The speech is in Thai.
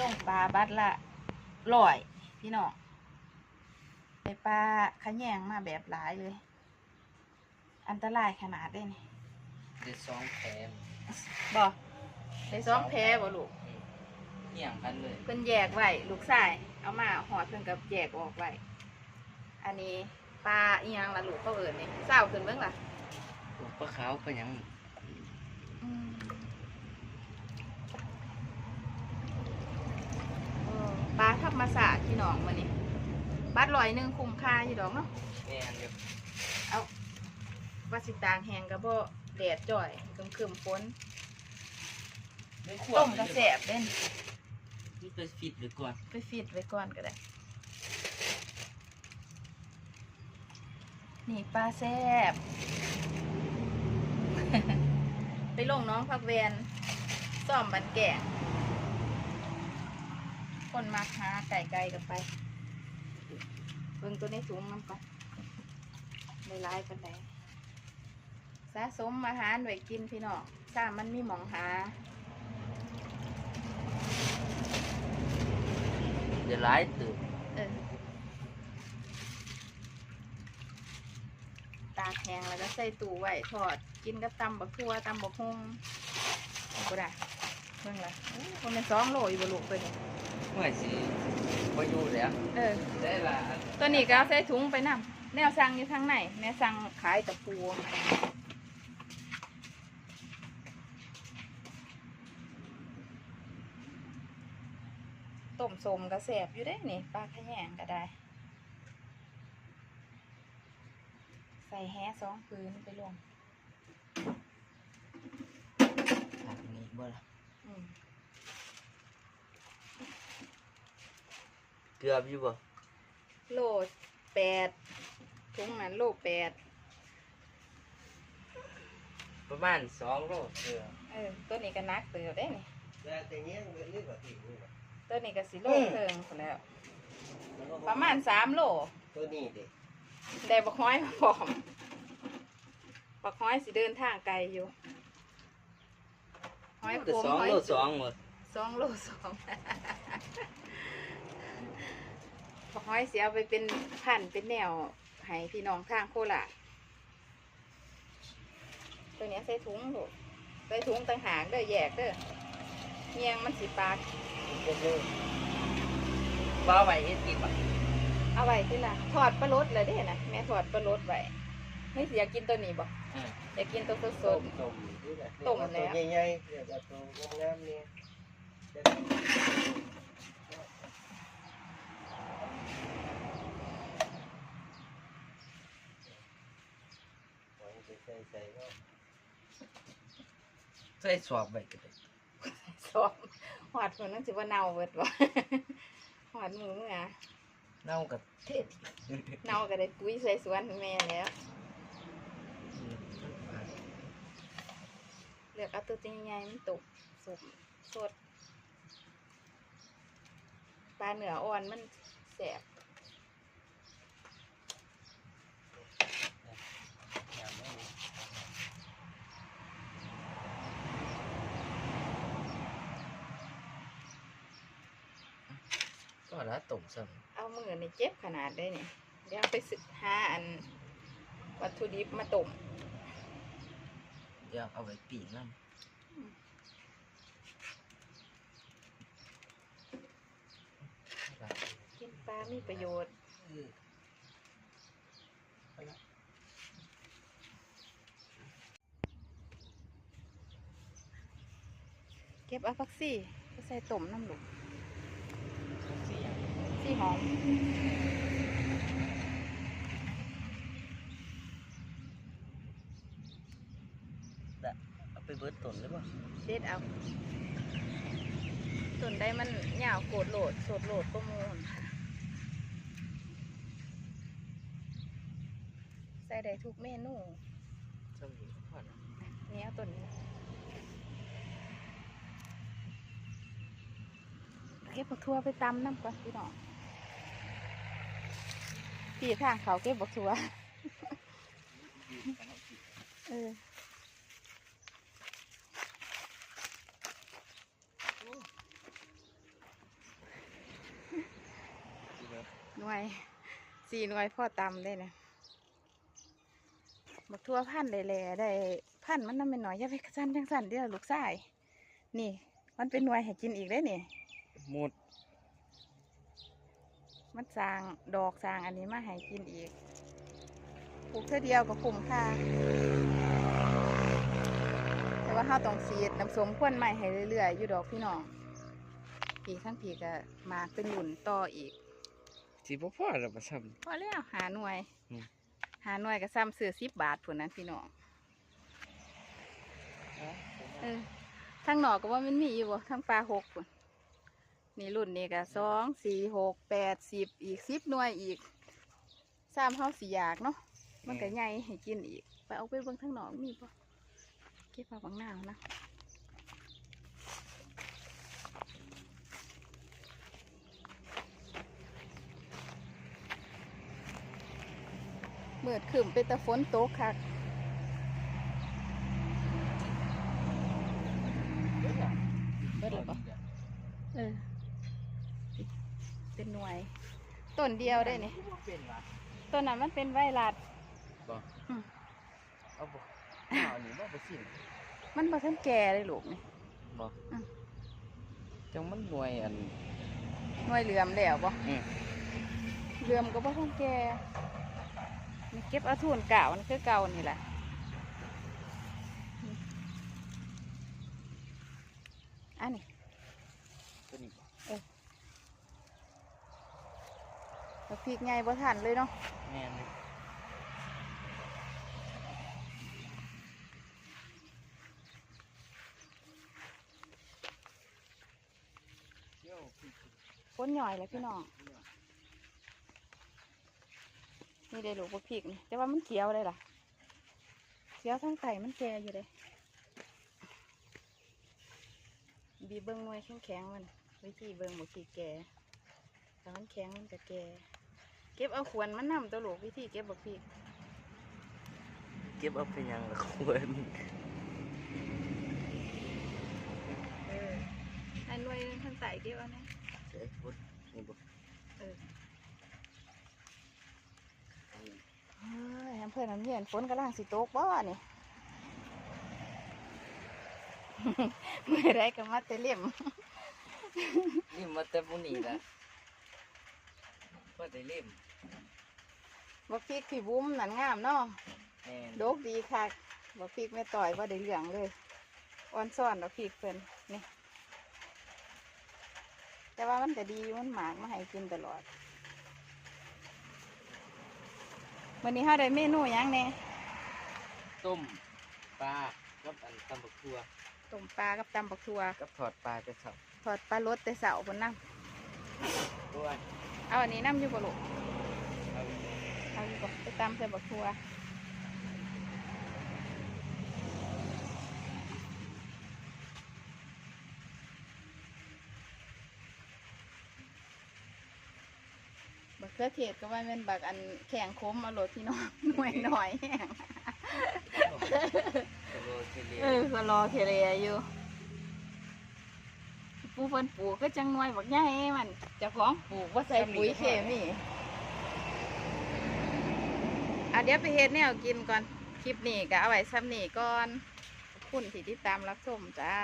ลงปลาบัดละลอยพี่น้องไปปลาขะแยงมาแบบหลายเลย อันตรายขนาดได้นี่เด็ดสองแผลบ่ได้ซ้อมแพ้บ่ลูกอืมเหี่ยงกันเลยเพิ่นแยกไว้ลูกชายเอามาหอดเพิ่นกับแยกออกไว้อันนี้ปลาอีหยังล่ะลูกเขาเอิ้นนี่เศร้าขึ้นเบิ่งล่ะตัวปลาขาวก็ยัง เออ ปลาธรรมศาสตร์พี่น้องมื้อนี้บัดร้อยหนึงคุ้มค่าอยู่ดอกเนาะแม่นอยู่เอาว่าสิตากแห้งก็บ่แดดจ่อยครึมๆฝนต้มก็แซ่บเด้นนี่ไปฟิตหรือก่อนไปฟีดไว้ก่อนก็ได้ นี่ปลาแซ่บไปลงน้องพักเวนซ่อมบันแก่ คนมาหาไก่ไก่กันไปเบิ่งตัวในถุงมันก่อนไม่ร้ายกันไดสะสมอาหารไว้กินพี่น้องถ้ามันมีหมองหา เดี๋ยวร้ายตื่นเออตากแห้งแล้วก็ใส่ตู้ไว้ทอดกินกับตำบักทั่วตำบักฮุ่งเอาก็ได้เบิ่งละโอ้คนเป็นสองโลอยู่บลูกตัวนี้ เมื่อสิพออยู่แล้วเออ ได้ละตัวนี้ก็เอาใส่ถุงไปนำแนวสั่งอยู่ทางไหนแม่สั่งขายตะปูต้มสมก็แสบอยู่ได้นี่ปลาขะแยงก็ได้ ใส่แฮสองพื้นไปลงผักนี้บ่ละอืม เกือบอยู่บ่โลแปดถุงนั้นโลแปดประมาณสองโลเกือบเออตัวนี้ก็นักเติบได้นี่แล้วแต่เนี้ยมันเรียกว่าสิ่งนี้นะตัวนี้ก็สิโลเทิงพอแล้วประมาณสามโลตัวนี้ดิได้บักห้อยมาพร้อมบักห้อยสิเดินทางไกลอยู่ห้อยแต่ผมสองห้อยโลสองหมด สองโลสอง บักห้อยเสียไปเป็นพันเป็นแนวให้พี่น้องทางโคราชตัวเนี้ยใส่ถุงลูกใส่ถุงต่างหากเด้อแยกเด้อเมียงมันสิปากว่าไว้เฮ็ดกินบ่เอาไว้ที่ละถอดปลาลดเลยเด้นะแม่ถอดปลาลดไว้ไม่สิอยากกินตัวนี้บ่เอออยากกินตัวสต้ดมต้มนี่แหละต้มแล้วตัวใหญ่ๆเรียกว่าตัวงามๆเนี่ยวาง ใส่ใส่ๆก็ใส่สอบไว้ก็ได้ๆสอบหอดคนนั้นสิว่าเน่าเบิดบ่ หอดหมูเมื่อเน่ากับเทศเน่าก็ได้ปุ๋ยใส่สวนแม่แล้วอืมเลือกเอาตัวใหญ่ๆมันตกสุกสดปลาเนื้ออ่อนมันแสบ ก็แล้วต้มซ้เอามือนี่เจ็บขนาดได้เนี่ยเดี๋ยวไปสึกหาอัน วัตถุดิบมาต้มำเดี๋ยวเอาไว้ปีกน้ำกินปลามีประโยชน์เออเก็บเอาฟักซี่ไปใส่ต้มน้ำหลุกเสีย งซี่หอมเอาไปเบิดต้นเลยบ่เด็ดเอาส่วนได้มันยาวโกดโหลดสดโหลดก็มูนค่ะใส่ได้ทุกเมนูซ้ำนี้ก็พอแล้วเนี้ยตัวนี้เก็บบักทั่วไปตำน้ำก่อนพี่น้อง พี่ทางเขาเก็บบกทัวเอหน่วยสี่หน่วยพ่อตำได้นะบกทั่วพันเลยแหล่ได้พันมันน้ำเป็นหน่อยยังไปสั้นยังสั้นเดี๋ยวลูกสายนี่ มันเป็นหน่วยให้กินอีกได้เนี่ยหมด มันสร้างดอกสร้างอันนี้มาให้กินอีกปลูกเท่าเดียวก็คุ้มค่าแต่ว่าเราต้องสีดน้ำส้มควนใหม่ให้เรื่อยๆอยู่ดอกพี่น้องปีทั้งปีก็มากเป็นหยุ่นต่ออีกสิบ่พอแล้วบ่ซ้ำพอแล้วหาหน่วยอืมหาหน่วยก็ซ้ำซื้อสิบบาทผุนนั้นพี่น้องเออทั้งหนอกก็ว่ามันมีอยู่บ่ทั้งปลาหกผุน นี่รุ่นนี้ก็สองสี่หกแปดสิบอีกสิบหน่วยอีกซ้ำเฮาสีอยากเนาะมันก็ใหญ่ให้กินอีก ไปเอาไปเบิ่งทั้งหนอกมีปะเก็บมาบางหน้าเอานะเมื่อขึ้นไปแตะฝนตกคักเบิดแล้วปะเออเป็ นหน่วยต้นเดียวได้นี่เป็นวะต้นนั้นมันเป็นไวรัสบ่อืมเอาบ่เอานี่บ่ไปสิ้นมันบ่ทันแก่เลยลูกนี่ บ่อืม จังมันหน่วยอัน หน่วยเหลื่อมแล้วบ่อืม เหลื่อมก็บ่ทันแก่นี่เก็บเอาทุนเก่ามันคือเก่านี่แหละนี่อันนี้ตัวนี้บ่ บักพริกไงบ่ทันเลยเนาะแม่นเลยฝนหน่อยเลยพี่น้อง นี่ได้ลูกบักพริกนี่แต่ว่ามันเขียวเลยล่ะเขียวทั้งไก่มันแก่อยู่เลยบีเบิ้งหน่วยแข็งแข็งๆมันวิธีเบิ้งบักพริกแก่แต่มันแข็งมันจะแก่เก็บเอาขวนมันนำตัวลูกวิธีเก็บบักพริกเก็บเอาไปยังละควรเอออันหน่วยทั้งไตเก็บเอานะเอ้ยพุดนี่บ่เออเฮ้ยแฮมเพื่อนน้ำเย็นฝนกำลังสิตกบ่นี่ เมื่อไรก็มาแต่เล่มนี่มาแต่ผู้นี้ล่ะบ่ได้เล่ม บักพริกพี่บุ้มนั่นงามเนาะแม่นโดกดีค่ะบักพริกไม่ต่อยว่าได้เหลืองเลยอ่อนซ่อนบักพริกเพิ่นนี่ แต่ว่ามันก็ดีมันหมากมาให้กินตลอดวันนี้เฮาได้เมนูหยังแหน่ต้มปลากับอันตำบักทั่วต้มปลากับตำบักทัวกับทอดปลาจะสับทอดปลารสแต่เสาบนน้ตัวำเอาอันนี้น้ำอยู่บ่ลูกเอา เอาอยู่บ่ไปตำใส่บักทัวบักเขือเทศก็ว่าเป็นบักอันแข็งคมเอาโหลดพี่น้องหน่วยหน่อยแห้งเออก็รอเคเรียอยู่ปูเพิ่นปลูกก็จังหน่วยบักใหญ่มันเจ้าของปลูกว่าใส่ปุ๋ยเคมี อะเดี๋ยวไปเฮ็ดแนวกินก่อน คลิปนี้ก็เอาไว้ซ้ำนี้ก่อนขอบคุณที่ติดตามรับชมจ้า